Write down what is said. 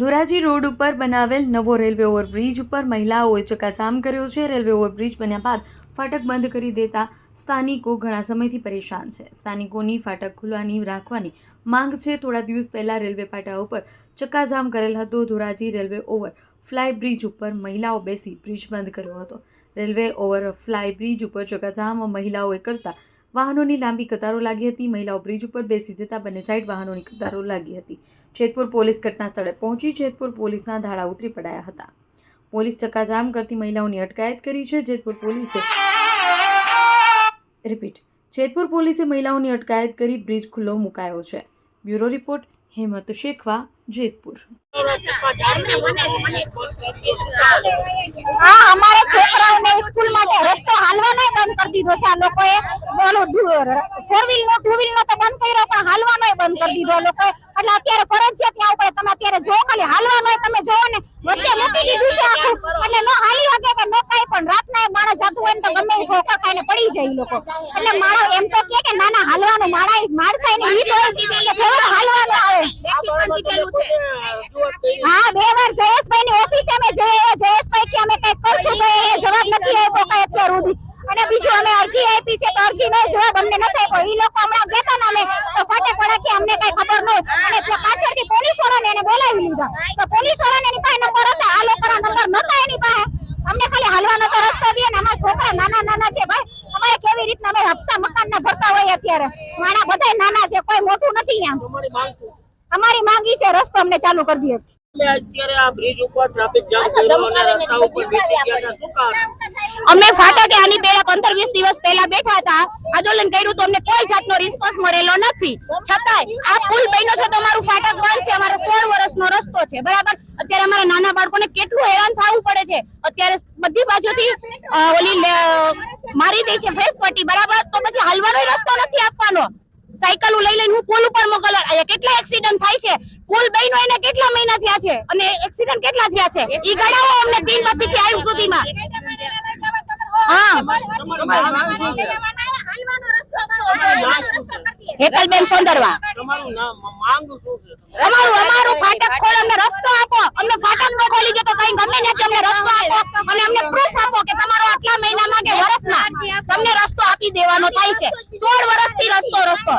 Dhoraji road ઉપર બનાવેલ નવો રેલવે ઓવરબ્રિજ ઉપર મહિલાઓએ ચકાજામ કર્યો છે. રેલવે ઓવરબ્રિજ બન્યા બાદ ફાટક બંધ કરી દેતા સ્થાનિકો ઘણા સમયથી પરેશાન છે. સ્થાનિકોની ફાટક ખુલવાની રાખવાની માંગ છે. થોડા દિવસ પહેલાં રેલવે પાટા ઉપર ચક્કાજામ કરેલ હતો. Dhoraji railway over fly bridge ઉપર મહિલાઓ બેસી બ્રિજ બંધ કર્યો હતો. રેલવે ઓવર ફ્લાય બ્રિજ ઉપર ચક્કાજામ મહિલાઓએ કરતા વાહનોની લાંબી કતારો લાગી હતી. મહિલાઓ બ્રિજ ઉપર બેસી જતા બંને સાઈડ વાહનોની કતારો લાગી હતી. જેતપુર પોલીસ ઘટના સ્થળે પહોંચી જેતપુર પોલીસના ધાડા ઉતરી પડાયા હતા. પોલીસ ચક્કાજામ કરતી મહિલાઓની અટકાયત કરી છે. જેતપુર પોલીસે રિપીટ. જેતપુર પોલીસે મહિલાઓની અટકાયત કરી બ્રિજ ખુલ્લો મુકાયો છે. Bureau report, Hemat Shekhwa, Jetpur. હા, અમારા છોકરાઓને સ્કૂલમાં રસ્તો હાલવાનો બંધ કરી દીધો છે. આ લોકોએ ઓલો ફોર વ્હીલ નો ટુ વ્હીલ નો તો બંધ કર્યો પણ હાલવાનો બંધ કરી દીધો. લોકો એટલે અત્યારે ફરજિયાત ત્યાં ઉપર તમે અત્યારે જો ખાલી હાલવાનો તમે જોવો ને વચ્ચે મૂકી દીધું છે આખું. એટલે નો હાલી શકે કે નો કાઈ પણ રાતના એ માણસ જાતું હોય ને તો ગમે એ ખોખા ખાઈને પડી જાય લોકો. એટલે માણો એમ તો કે કે ના ના હાલવાનું માણા માણસાઈ ને ઈ તો હાલવાનું આવે. હા બે વાર જયેશભાઈ ની ઓફિસે અમે જઈએ જયેશભાઈ કે અમે કઈ કરશું તો એ જવાબ નથી આપ્યો કઈ અત્યાર સુધી અને બીજું અમે અરજી આપી છે તો અરજી નો જવાબ અમને નથી આપ્યો ઈ લોકો હમણાં કહેતા ને અમે. તો ફાટે પડે કે અમને કઈ ખબર ન અને પાછળથી પોલીસ વાળાને એને બોલાવી લીધા. તો પોલીસ વાળાને એની પાસે નંબર હતા. આ લોકોના નંબર નતા એની પાસે. અમને ખાલી હાલવાનો તો રસ્તો દે ને અમારા છોકરા નાના નાના છે ભાઈ. અમારે કેવી રીતના અમે હપ્તા મકાન ના ભરતા હોય અત્યારે? માણા બધા નાના છે. કોઈ મોટું નથી અહીંયા અમારી માંગી છે રસ્તો અમને ચાલુ કરી દે. એટલે અત્યારે આ બ્રિજ ઉપર ટ્રાફિક જામ થયેલો અને રસ્તા ઉપર બેસી ગયા હતા. શું કારણ? અમે ફાટકે આની પહેલા પંદર વીસ દિવસ પહેલા બેઠા હતા. આંદોલન કર્યું તો અમને કોઈ જાતનો રિસ્પોન્સ મળેલો નથી. છતાંય આ પુલ બન્યો છે તો અમારું ફાટક બંધ છે. અમારો સોળ વર્ષનો રસ્તો છે. બરાબર? અત્યારે અમારા નાના બાળકોને કેટલું હેરાન થવું પડે છે. અત્યારે બધી બાજુથી ઓલી લે- મારી દે છે ફ્રેશ પટ્ટી. બરાબર? તો પછી હાલવાનો રસ્તો નથી આપવાનો. સાયકલ લઈ લઈને હું પુલ ઉપર મોકલવા અહીંયા કેટલા એક્સિડન્ટ થાય છે? પુલ બહેનો એને કેટલા મહિના થયા છે? અને એક્સિડન્ટ કેટલા થયા છે? ઈ ગણાવો અમને દિન બત્તી થી આવ્યું સુધીમાં. હા. હેતલબેન સોંદરવા. તમારું નામ માંગ શું છે? અમારું અમારું ફાટક ખોલ અમને રસ્તો આપો. અમને ફાટક નો ખોલી દે તો કઈ ગમે નથી અમને રસ્તો આપો. અને અમને પ્રૂફ આપો કે તમારો આટલા મહિનામાં કે વર્ષમાં તમને રસ્તો આપી દેવાનો થાય છે. સોળ વર્ષથી રસ્તો રસ્તો.